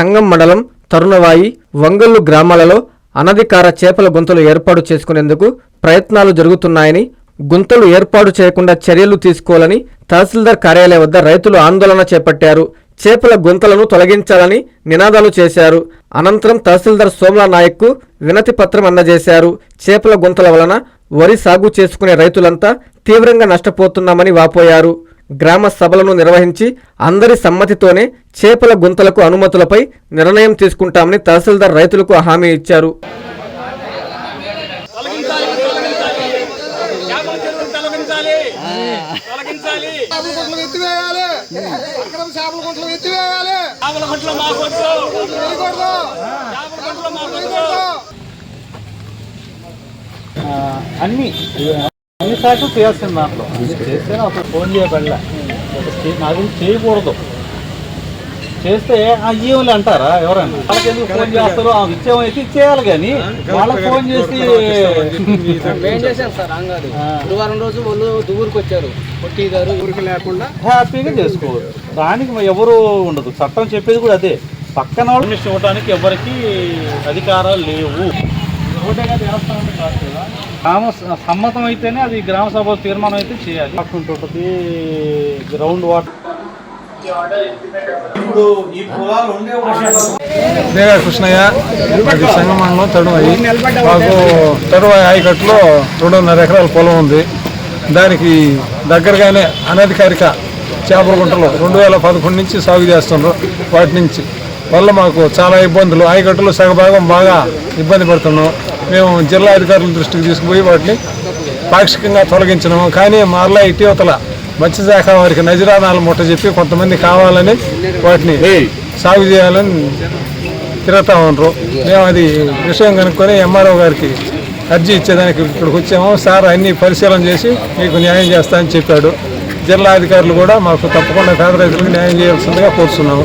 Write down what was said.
సంగం మండలం తరుణవాయి వంగల్లు గ్రామాలలో అనధికార చేపల గుంతలు ఏర్పాటు చేసుకునేందుకు ప్రయత్నాలు జరుగుతున్నాయని గుంతలు ఏర్పాటు చేయకుండా చర్యలు తీసుకోవాలని తహసీల్దార్ కార్యాలయం వద్ద రైతులు ఆందోళన చేపట్టారు. చేపల గుంతలను తొలగించాలని నినాదాలు చేశారు. అనంతరం తహసీల్దార్ సోమలా నాయక్కు వినతి పత్రం అందజేశారు. చేపల గుంతల వలన వరి సాగు చేసుకునే రైతులంతా తీవ్రంగా నష్టపోతున్నామని వాపోయారు. గ్రామ సభలను నిర్వహించి అందరి సమ్మతితోనే చేపల గుంతలకు అనుమతులపై నిర్ణయం తీసుకుంటామని తహసీల్దార్ రైతులకు హామీ ఇచ్చారు. అన్ని అన్ని శాఖలు చేయాల్సింది దాంట్లో చేస్తే అప్పుడు ఫోన్ చేయబడలే. నాకు చేయకూడదు. చేస్తే ఆ ఇయ్యవులు అంటారా ఎవరైనా? వాళ్ళకి ఎందుకు ఫోన్ చేస్తారు? ఆ ఇచ్చేమో అయితే ఇచ్చేయాలి కానీ వాళ్ళకి ఫోన్ చేసి ఏం చేశారు సార్? అంగారు గురువారం రోజు వాళ్ళు దువ్వూరుకు వచ్చారు. గారు ఊరికి లేకుండా. హ్యాపీగా చేసుకోవచ్చు. దానికి ఎవరు ఉండదు. చట్టం చెప్పేది కూడా అదే. పక్కన వాళ్ళు ఇవ్వడానికి ఎవరికి అధికారాలు లేవు. గ్రామ సమ్మతం అయితేనే అది గ్రామ సభ తీర్మానం అయితే చేయాలి. ఉంటుంది గ్రౌండ్ వాటర్ ఇప్పుడు ఈ పొలాలు ఉండే దేగా కృష్ణయ్య మాకు సంగమంలో తడువాయి మాకు తడువాయి ఆయకట్టులో రెండున్నర ఎకరాల పొలం ఉంది. దానికి దగ్గరగానే అనధికారిక చేపల గుంటలు రెండు వేల పదకొండు నుంచి సాగు చేస్తున్నారు వాటి నుంచి. వల్ల మాకు చాలా ఇబ్బందులు. ఆయకట్టులో సగభాగం బాగా ఇబ్బంది పడుతున్నాం. మేము జిల్లా అధికారుల దృష్టికి తీసుకుపోయి వాటిని పాక్షికంగా తొలగించినాము. కానీ మరలా ఇటీవతల మత్స్యశాఖ వారికి నజరానాలు ముట్ట చెప్పి కొంతమంది కావాలని వాటిని సాగు చేయాలని తిరుగుతా ఉండరు మేము అది విషయం కనుక్కొని ఎంఆర్ఓ గారికి అర్జీ ఇచ్చేదానికి ఇక్కడికి వచ్చాము. సార్ అన్ని పరిశీలన చేసి మీకు న్యాయం చేస్తా అని చెప్పాడు. జిల్లా అధికారులు కూడా మాకు తప్పకుండా పేద రైతులకు న్యాయం చేయాల్సిందిగా కోరుతున్నాము